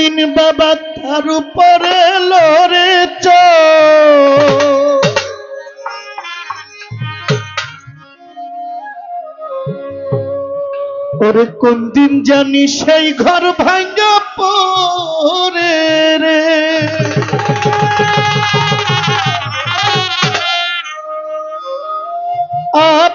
হুসাইন বাবা তার উপরে লড়ে চ ওরে কোন দিন জানি সেই ঘর ভাঙ্গা পরে রে। আপের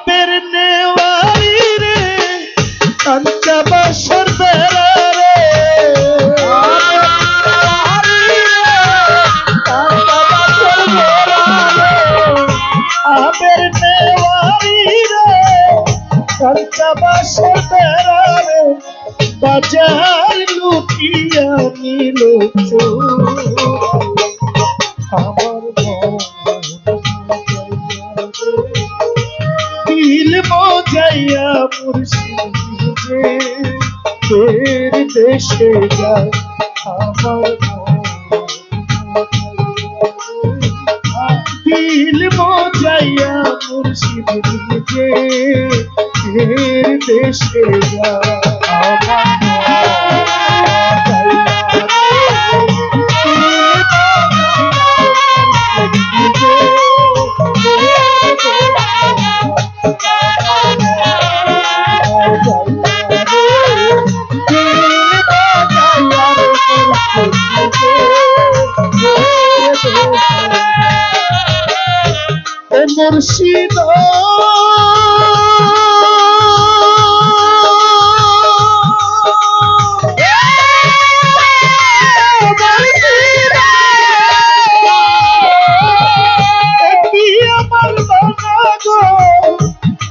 কাঞ্চা বাসর বাজার লুকিয়া নিল আমার দিল মজাইয়া মুর্শিদে দেশে যায়। আমার দিল মজাইয়া মুর্শিদে ফের দেশে যায় আমার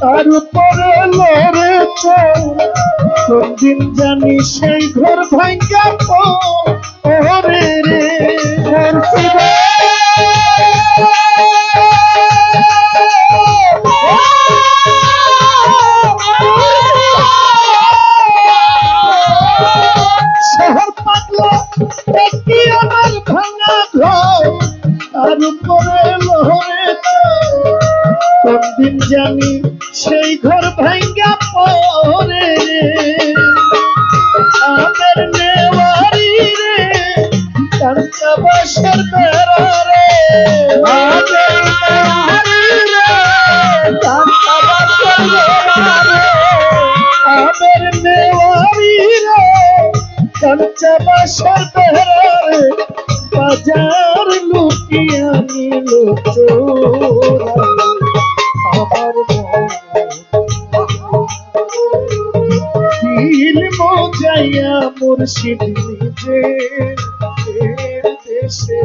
তার উপরে লড়েছে। কোনদিন জানি সেই ঘর ভাঙ্গা পরে কোনদিন জানি সেই ঘর ভাঙ্গা পরে আমার নেওয়ারি রে তার বাসর বেড়া রে। আমার দেশে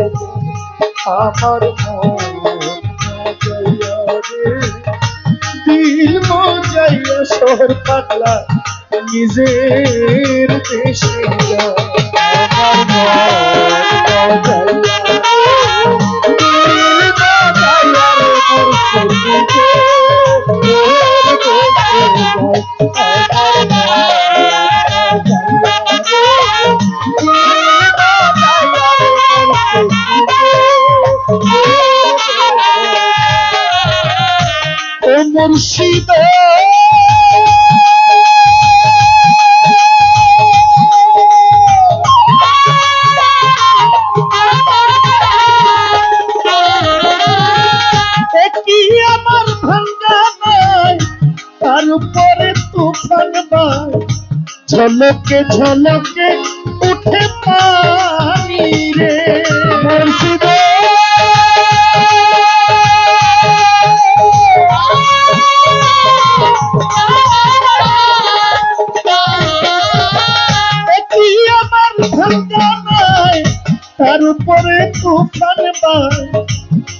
আমার দিল মজাইয়া শহর পাতলা নিজের দেশে আমার মুর্শিদ। আমার ভাঙ্গা নাই তার উপরে তুফান বাই। ঝলকে ঝলকে উঠে পানি রে। মুর্শিদ।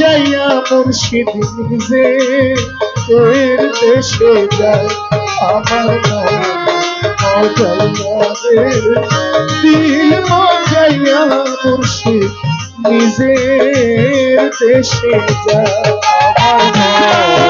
মজাইয়া মুর্শিদ নিজে এর দেশে যায় আমার দিল মজাইয়া মুর্শিদ নিজের দেশে যা আমার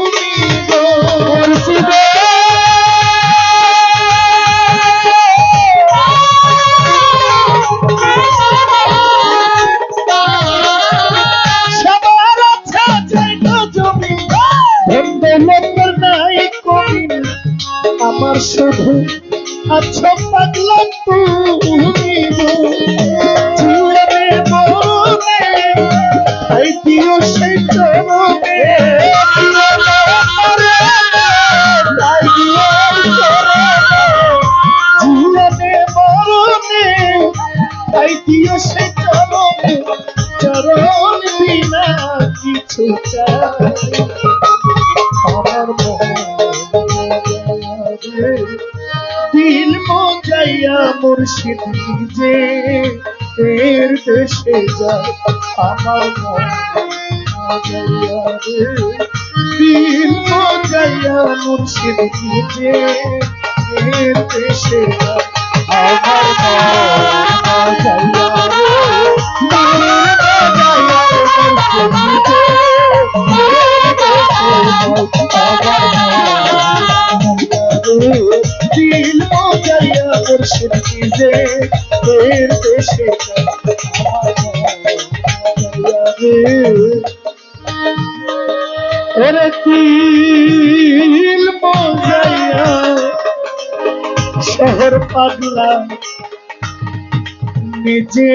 আমার শুধু আচ্ছা পাগলা তুমি। মজাইয়া মুর্শিদ নিজে এর দেশে যায়। আমার মন মজাইয়া রে, দিল মজাইয়া মুর্শিদ নিজে এর দেশে যায়। আমার মন মজাইয়া রে দিল মজাইয়া মুর্শিদ নিজে। এর দেশে এর দিল মজাইয়া শহর পাগলা নিজে।